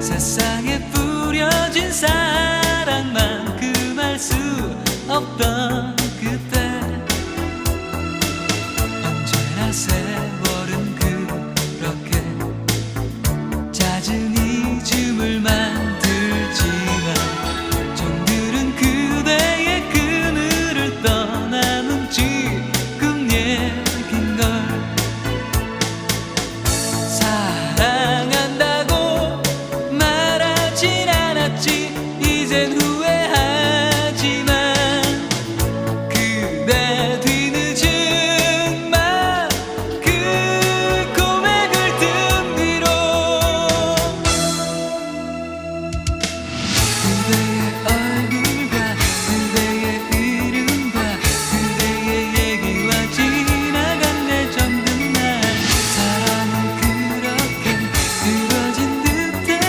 세상에 뿌려진 사랑만큼 할수 그 없던